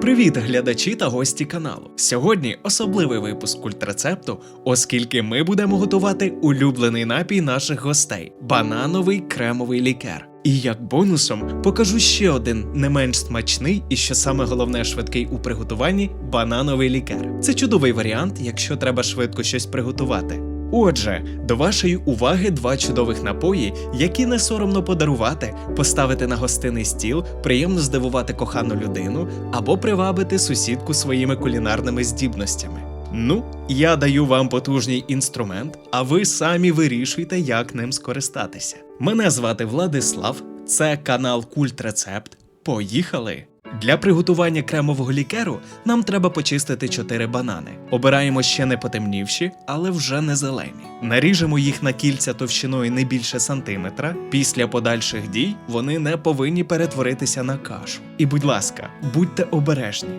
Привіт, глядачі та гості каналу. Сьогодні особливий випуск культрецепту, оскільки ми будемо готувати улюблений напій наших гостей банановий кремовий лікер. І як бонусом покажу ще один не менш смачний і що саме головне швидкий у приготуванні банановий лікер. Це чудовий варіант, якщо треба швидко щось приготувати. Отже, до вашої уваги два чудових напої, які не соромно подарувати, поставити на гостинний стіл, приємно здивувати кохану людину або привабити сусідку своїми кулінарними здібностями. Ну, я даю вам потужний інструмент, а ви самі вирішуйте, як ним скористатися. Мене звати Владислав, це канал Культ Рецепт. Поїхали! Для приготування кремового лікеру нам треба почистити 4 банани. Обираємо ще не потемнівші, але вже не зелені. Наріжемо їх на кільця товщиною не більше сантиметра. Після подальших дій вони не повинні перетворитися на кашу. І будь ласка, будьте обережні.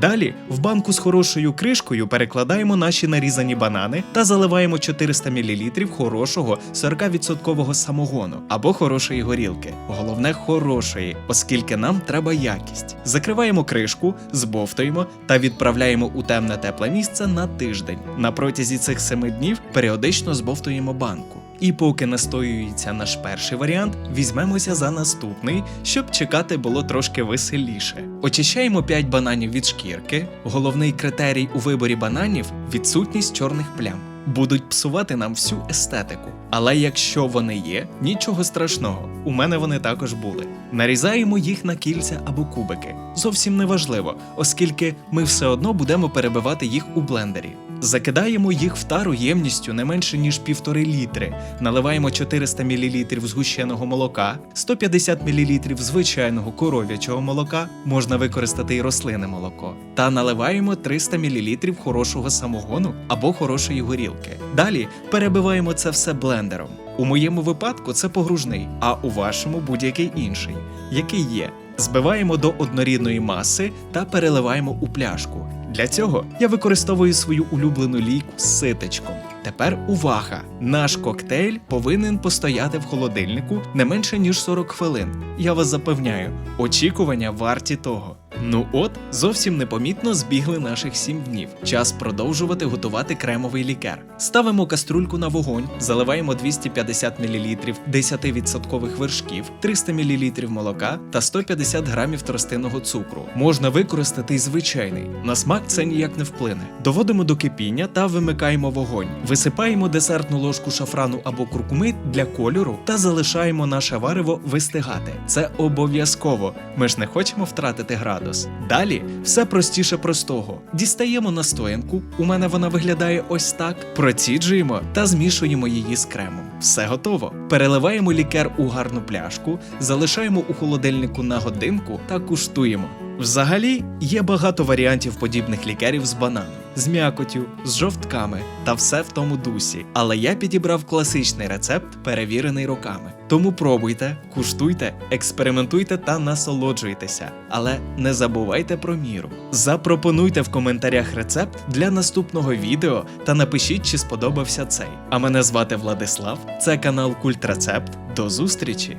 Далі в банку з хорошою кришкою перекладаємо наші нарізані банани та заливаємо 400 мл хорошого 40% самогону або хорошої горілки. Головне хорошої, оскільки нам треба якість. Закриваємо кришку, збовтуємо та відправляємо у темне тепле місце на тиждень. На протязі цих семи днів періодично збовтуємо банку. І поки настоюється наш перший варіант, візьмемося за наступний, щоб чекати було трошки веселіше. Очищаємо 5 бананів від шкірки. Головний критерій у виборі бананів відсутність чорних плям. Будуть псувати нам всю естетику. Але якщо вони є, нічого страшного. У мене вони також були. Нарізаємо їх на кільця або кубики. Зовсім не важливо, оскільки ми все одно будемо перебивати їх у блендері. Закидаємо їх в тару ємністю не менше ніж півтори літри. Наливаємо 400 мл згущеного молока, 150 мл звичайного коров'ячого молока, можна використати і рослинне молоко, та наливаємо 300 мл хорошого самогону або хорошої горілки. Далі перебиваємо це все блендером. У моєму випадку це погружний, а у вашому будь-який інший, який є. Збиваємо до однорідної маси та переливаємо у пляшку. Для цього я використовую свою улюблену лійку з. Тепер увага! Наш коктейль повинен постояти в холодильнику не менше ніж 40 хвилин. Я вас запевняю, очікування варті того. Ну от, зовсім непомітно збігли наших 7 днів. Час продовжувати готувати кремовий лікер. Ставимо каструльку на вогонь, заливаємо 250 мл 10% вершків, 300 мл молока та 150 грамів тростинного цукру. Можна використати й звичайний. На смак це ніяк не вплине. Доводимо до кипіння та вимикаємо вогонь. Висипаємо десертну ложку шафрану або куркуми для кольору та залишаємо наше варево вистигати. Це обов'язково. Ми ж не хочемо втратити градус. Далі все простіше простого. Дістаємо настоянку. У мене вона виглядає ось так. Проціджуємо та змішуємо її з кремом. Все готово. Переливаємо лікер у гарну пляшку, залишаємо у холодильнику на годинку та куштуємо. Взагалі є багато варіантів подібних лікерів з бананом, з м'якотю, з жовтками та все в тому дусі. Але я підібрав класичний рецепт, перевірений роками. Тому пробуйте, куштуйте, експериментуйте та насолоджуйтеся. Але не забувайте про міру. Запропонуйте в коментарях рецепт для наступного відео та напишіть, чи сподобався цей. А мене звати Владислав. Це канал Культ Рецепт. До зустрічі!